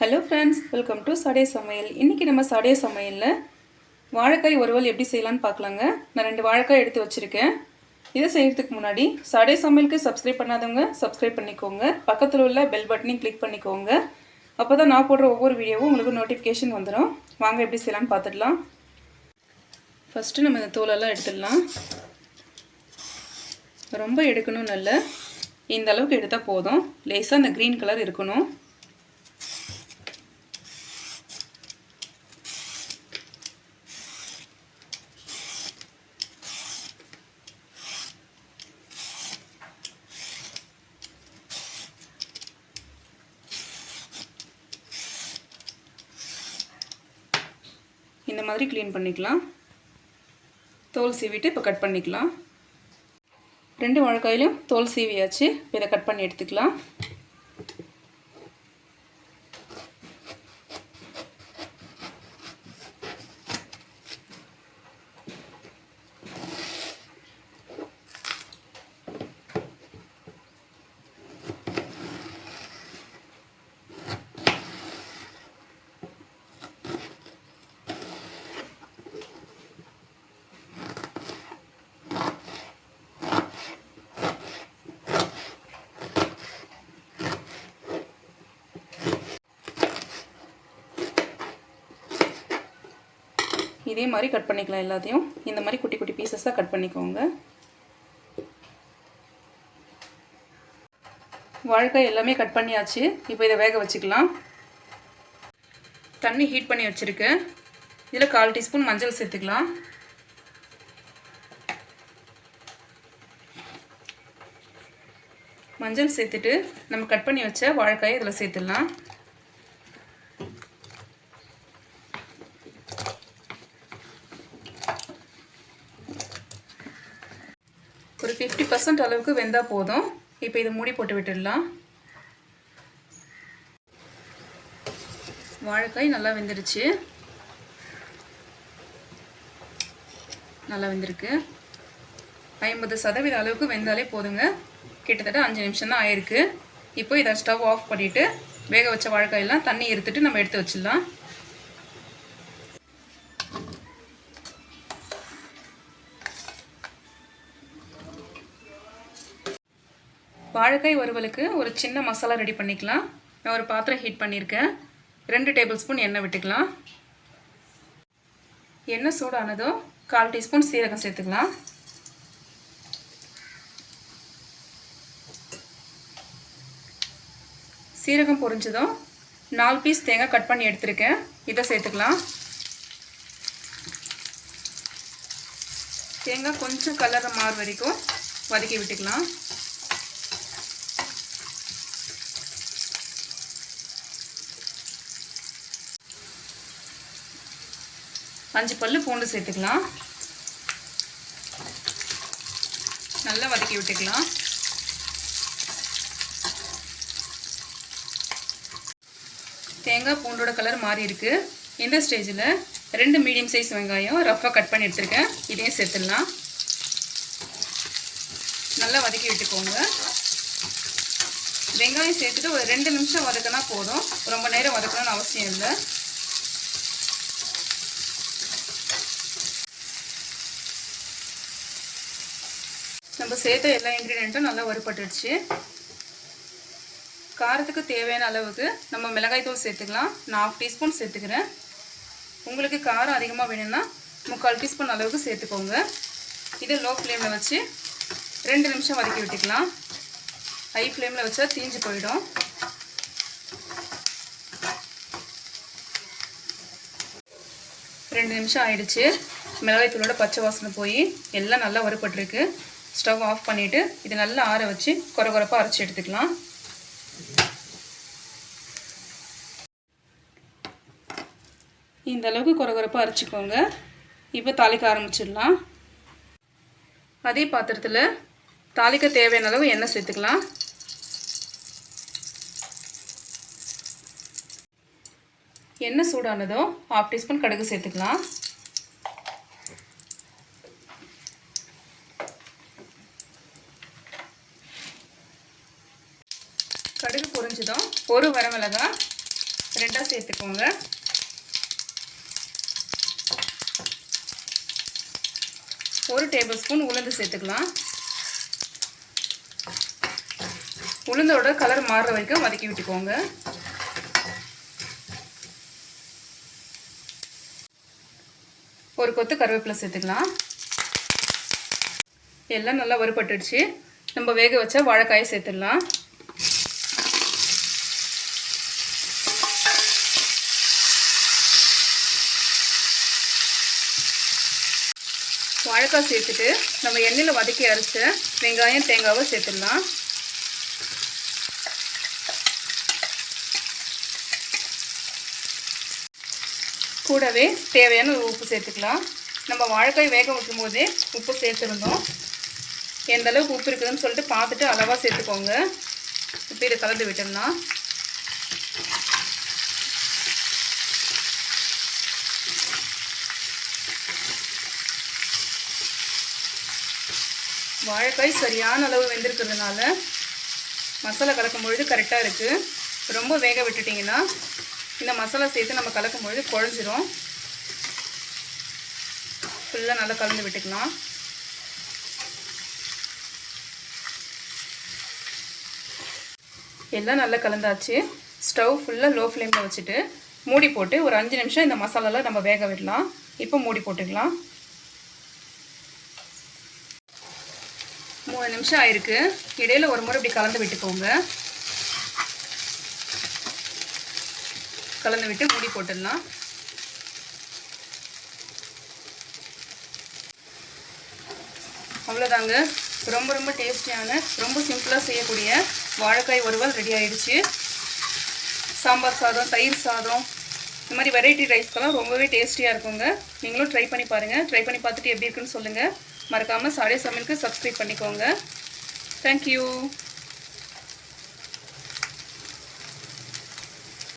Hello friends welcome to சடே சமையல் இன்றைக்கி நம்ம சடே சமையலில் வாழைக்காய் ஒருவல் எப்படி செய்யலாம்னு பார்க்கலாங்க. நான் ரெண்டு வாழைக்காய் எடுத்து வச்சுருக்கேன். இதை செய்கிறதுக்கு முன்னாடி சடே சமையலுக்கு சப்ஸ்கிரைப் பண்ணாதவங்க சப்ஸ்கிரைப் பண்ணிக்கோங்க. பக்கத்தில் உள்ள பெல் பட்டனையும் கிளிக் பண்ணிக்கோங்க. அப்போ தான் நான் போடுற ஒவ்வொரு வீடியோவும் உங்களுக்கு நோட்டிஃபிகேஷன் வந்துடும் வாங்க எப்படி செய்யலாம்னு பார்த்துடலாம். ஃபஸ்ட்டு நம்ம இந்த தோலெல்லாம் எடுத்துடலாம். ரொம்ப எடுக்கணும் நல்ல இந்த அளவுக்கு எடுத்தால் போதும். லேசாக அந்த க்ரீன் கலர் இருக்கணும். மாதிரி க்ளீன் பண்ணிக்கலாம். தோல் சீவிட்டு இப்போ கட் பண்ணிக்கலாம். ரெண்டு வாழைக்காயிலும் தோல் சீவியாச்சு. இப்போ இதை கட் பண்ணி எடுத்துக்கலாம். இதே மாதிரி கட் பண்ணிக்கலாம் எல்லாத்தையும். இந்த மாதிரி குட்டி குட்டி பீசஸாக கட் பண்ணிக்கோங்க. வாழைக்காய் எல்லாமே கட் பண்ணியாச்சு. இப்போ இதை வேக வச்சுக்கலாம். தண்ணி ஹீட் பண்ணி வச்சுருக்கேன். இதில் கால் டீஸ்பூன் மஞ்சள் சேர்த்துக்கலாம். மஞ்சள் சேர்த்துட்டு நம்ம கட் பண்ணி வச்ச வாழைக்காயை இதில் சேர்த்துடலாம். ஃபிஃப்டி பர்சன்ட் அளவுக்கு வெந்தால் போதும். இப்போ இதை மூடி போட்டு விட்டுடலாம். வாழைக்காய் நல்லா வெந்துருச்சு நல்லா வெந்திருக்கு. ஐம்பது சதவீத அளவுக்கு வெந்தாலே போதுங்க. கிட்டத்தட்ட அஞ்சு நிமிஷம் தான் ஆயிருக்கு. இப்போ இதை ஸ்டவ் ஆஃப் பண்ணிவிட்டு வேக வச்ச வாழைக்காயெல்லாம் தண்ணி எடுத்துட்டு நம்ம எடுத்து வச்சிடலாம். வாழைக்காய் வறுவலுக்கு ஒரு சின்ன மசாலா ரெடி பண்ணிக்கலாம். நான் ஒரு பாத்திரம் ஹீட் பண்ணியிருக்கேன். ரெண்டு டேபிள் ஸ்பூன் எண்ணெய் விட்டுக்கலாம். எண்ணெய் சூடானதும் கால் டீஸ்பூன் சீரகம் சேர்த்துக்கலாம். சீரகம் பொரிஞ்சதும் நாலு பீஸ் தேங்காய் கட் பண்ணி எடுத்திருக்கேன். இதை சேர்த்துக்கலாம். தேங்காய் கொஞ்சம் கலர் மாறு வரைக்கும் வதக்கி விட்டுக்கலாம். அஞ்சு பல் பூண்டு சேர்த்துக்கலாம். நல்லா வதக்கி விட்டுக்கலாம். தேங்காய் பூண்டோட கலர் மாறி இருக்கு. இந்த ஸ்டேஜில் ரெண்டு மீடியம் சைஸ் வெங்காயம் ரஃபாக கட் பண்ணி எடுத்துருக்கேன். இதையும் சேர்த்துடலாம். நல்லா வதக்கி விட்டுக்கோங்க. வெங்காயம் சேர்த்துட்டு ஒரு ரெண்டு நிமிஷம் வதக்கினா போதும். ரொம்ப நேரம் வதக்கணும்னு அவசியம் இல்லை. நம்ம சேர்த்த எல்லா இன்க்ரீடியண்ட்டும் நல்லா வறுபட்டுடுச்சு. காரத்துக்கு தேவையான அளவுக்கு நம்ம மிளகாய்த்தூள் சேர்த்துக்கலாம். நான் ஆஃப் டீஸ்பூன் சேர்த்துக்கிறேன். உங்களுக்கு காரம் அதிகமாக வேணும்னா முக்கால் டீஸ்பூன் அளவுக்கு சேர்த்துக்கோங்க. இதை லோ ஃப்ளேமில் வச்சு ரெண்டு நிமிஷம் வதக்கி விட்டுக்கலாம். ஹை ஃப்ளேமில் வச்சா தீஞ்சு போயிடும். ரெண்டு நிமிஷம் ஆயிடுச்சு. மிளகாய்த்தூளோட பச்சை வாசனை போய் எல்லாம் நல்லா வறுபட்டுருக்கு. ஸ்டவ் ஆஃப் பண்ணிவிட்டு இது நல்லா ஆற வச்சு குறை குறைப்பாக அரைச்சி எடுத்துக்கலாம். இந்த அளவுக்கு குறை குறைப்பாக அரைச்சிக்கோங்க. இப்போ தாளிக்க ஆரம்பிச்சிடலாம். அதே பாத்திரத்தில் தாளிக்க தேவையான அளவு எண்ணெய் சேர்த்துக்கலாம். எண்ணெய் சூடானதும் ஹாஃப் டீஸ்பூன் கடுகு சேர்த்துக்கலாம் கடுகு பொரிஞ்சதும் ஒரு வரமிளகாய் ரெண்டாக சேர்த்துக்கோங்க. ஒரு டேபிள் ஸ்பூன் உளுந்து சேர்த்துக்கலாம். உளுந்தோட கலர் மாறுற வரைக்கும் வதக்கி விட்டுக்கோங்க. ஒரு கொத்து கருவேப்பிலை சேர்த்துக்கலாம். எல்லாம் நல்லா வறுபட்டுடுச்சு. நம்ம வேக வச்ச வாழைக்காயை சேர்த்துடலாம். வாழைக்காய் சேர்த்துட்டு நம்ம எண்ணெயில் வதக்கி அரைச்ச வெங்காயம் தேங்காவை சேர்த்துடலாம். கூடவே தேவையான உப்பு சேர்த்துக்கலாம். நம்ம வாழைக்காய் வேக வைக்கும் போதே உப்பு சேர்த்துருந்தோம் எந்த அளவுக்கு உப்பு இருக்குதுன்னு சொல்லிட்டு பார்த்துட்டு அளவாக சேர்த்துக்கோங்க. இப்போ இதை கலந்து விட்டோம்னா வாழைக்காய் சரியான அளவு வெந்திருக்கிறதுனால மசாலா கலக்கும் பொழுது கரெக்டாக இருக்குது ரொம்ப வேக விட்டுட்டிங்கன்னா இந்த மசாலா சேர்த்து நம்ம கலக்கும் பொழுது குழஞ்சிரும். ஃபுல்லாக நல்லா கலந்து விட்டுக்கலாம். எல்லாம் நல்லா கலந்தாச்சு. ஸ்டவ் ஃபுல்லாக லோ ஃப்ளேமில் வச்சுட்டு மூடி போட்டு ஒரு அஞ்சு நிமிஷம் இந்த மசாலாலாம் நம்ம வேக விடலாம். இப்போ மூடி போட்டுக்கலாம். மூணு நிமிஷம் ஆயிருக்கு. இடையில ஒரு முறை இப்படி கலந்து விட்டுக்கோங்க. கலந்து விட்டு மூடி போட்டுடலாம். அவ்வளோதாங்க. ரொம்ப ரொம்ப டேஸ்டியான ரொம்ப சிம்பிளாக செய்யக்கூடிய வாழைக்காய் ஒருவல் ரெடி ஆயிடுச்சு. சாம்பார் சாதம் தயிர் சாதம் இந்த மாதிரி வெரைட்டி ரைஸ்க்கெல்லாம் ரொம்பவே டேஸ்டியாக இருக்குங்க. நீங்களும் ட்ரை பண்ணி பாருங்கள் ட்ரை பண்ணி பார்த்துட்டு எப்படி இருக்குன்னு சொல்லுங்கள் மறக்காமல் சாடே சமையலுக்கு சப்ஸ்கிரைப் பண்ணிக்கோங்க. தேங்க்யூ